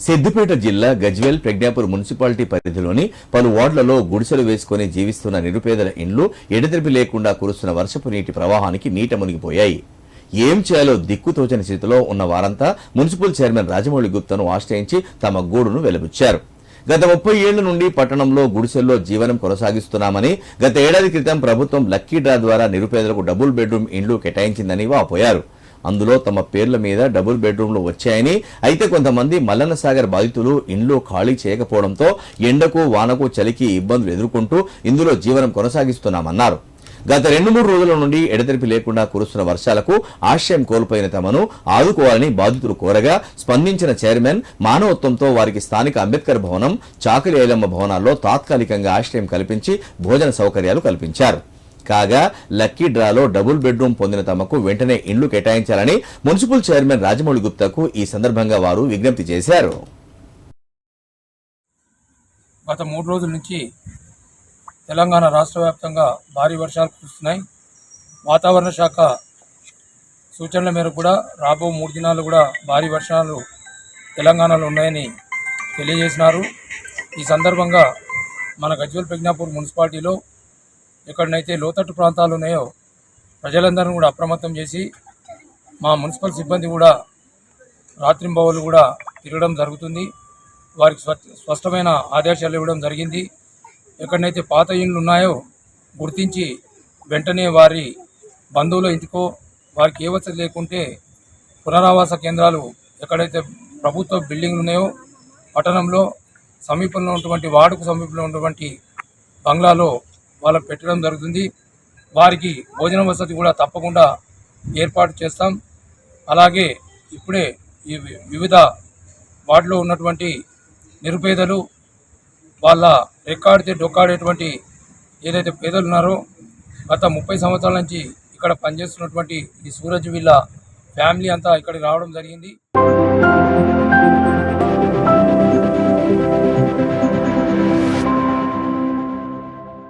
సిద్దిపేట జిల్లా గజ్వేల్ ప్రజ్ఞాపూర్ మున్సిపాలిటీ పరిధిలోని పలు వార్డులలో గుడిసెలు వేసుకుని జీవిస్తున్న నిరుపేదల ఇండ్లు ఎడతెరిపి లేకుండా కురుస్తున్న వర్షపు నీటి ప్రవాహానికి నీట మునిగిపోయాయి. ఏం చేయాలో దిక్కుతోచని స్థితిలో ఉన్న వారంతా మున్సిపల్ చైర్మన్ రాజమౌళి గుప్తను ఆశ్రయించి తమ గూడును వెలుబుచ్చారు. గత ముప్పై ఏళ్ళ నుండి పట్టణంలో గుడిసెల్లో జీవనం కొనసాగిస్తున్నామని గత ఏడాది క్రితం ప్రభుత్వం లక్కీ డ్రా ద్వారా నిరుపేదలకు డబుల్ బెడ్రూమ్ ఇండ్లు కేటాయించిందని వాపోయారు. అందులో తమ పేర్ల మీద డబుల్ బెడ్రూమ్లు వచ్చాయని అయితే కొంతమంది మల్లన్న సాగర్ బాధితులు ఇండ్లు ఖాళీ చేయకపోవడంతో ఎండకు వానకు చలికి ఇబ్బందులు ఎదుర్కొంటూ ఇందులో జీవనం కొనసాగిస్తున్నామన్నారు. గత రెండు మూడు రోజుల నుండి ఎడతెరిపి లేకుండా కురుస్తున్న వర్షాలకు ఆశ్రయం కోల్పోయిన తమను ఆదుకోవాలని బాధితులు కోరగా స్పందించిన చైర్మన్ మానవత్వంతో వారికి స్థానిక అంబేద్కర్ భవనం చాకలి ఐలమ్మ భవనాల్లో తాత్కాలికంగా ఆశ్రయం కల్పించి భోజన సౌకర్యాలు కల్పించారు. కాగా లక్కీ డ్రాలో డబుల్ బెడ్రూమ్ పొందిన తమకు వెంటనే ఇండ్లు కేటాయించాలని మున్సిపల్ చైర్మన్ రాజమౌళి గుప్తాకు ఈ సందర్భంగా వారు విజ్ఞప్తి చేశారు. గత మూడు రోజుల నుంచి తెలంగాణ రాష్ట్ర వ్యాప్తంగా భారీ వర్షాలు కురుస్తున్నాయి. వాతావరణ శాఖ సూచనల మేరకు కూడా రాబో మూడు దినాలు కూడా భారీ వర్షాలు తెలంగాణలో ఉన్నాయని తెలియజేసినారు. ఈ సందర్భంగా మన గజ్వల్ ప్రజ్ఞాపూర్ మున్సిపాలిటీలో ఎక్కడనైతే లోతట్టు ప్రాంతాలు ఉన్నాయో ప్రజలందరినీ కూడా అప్రమత్తం చేసి మా మున్సిపల్ సిబ్బంది కూడా రాత్రింబవలు కూడా తిరగడం జరుగుతుంది. వారికి స్పష్టమైన ఆదేశాలు ఇవ్వడం జరిగింది. ఎక్కడనైతే పాత ఇండ్లు ఉన్నాయో గుర్తించి వెంటనే వారి బంధువుల ఇంటికో వారికి ఏ వసతి లేకుంటే పునరావాస కేంద్రాలు ఎక్కడైతే ప్రభుత్వ బిల్డింగ్లు ఉన్నాయో పట్టణంలో సమీపంలో ఉన్నటువంటి వార్డుకు సమీపంలో ఉన్నటువంటి బంగ్లాలో వాళ్ళకు పెట్టడం జరుగుతుంది. వారికి భోజన వసతి కూడా తప్పకుండా ఏర్పాటు చేస్తాం. అలాగే ఇప్పుడే ఈ వి- వివిధ వార్డులో ఉన్నటువంటి నిరుపేదలు వాళ్ళ రెక్కాడితే డొక్కాడేటువంటి ఏదైతే పేదలు ఉన్నారో గత ముప్పై సంవత్సరాల నుంచి ఇక్కడ పనిచేస్తున్నటువంటి ఈ సూరజ్ వీళ్ళ ఫ్యామిలీ అంతా ఇక్కడికి రావడం జరిగింది.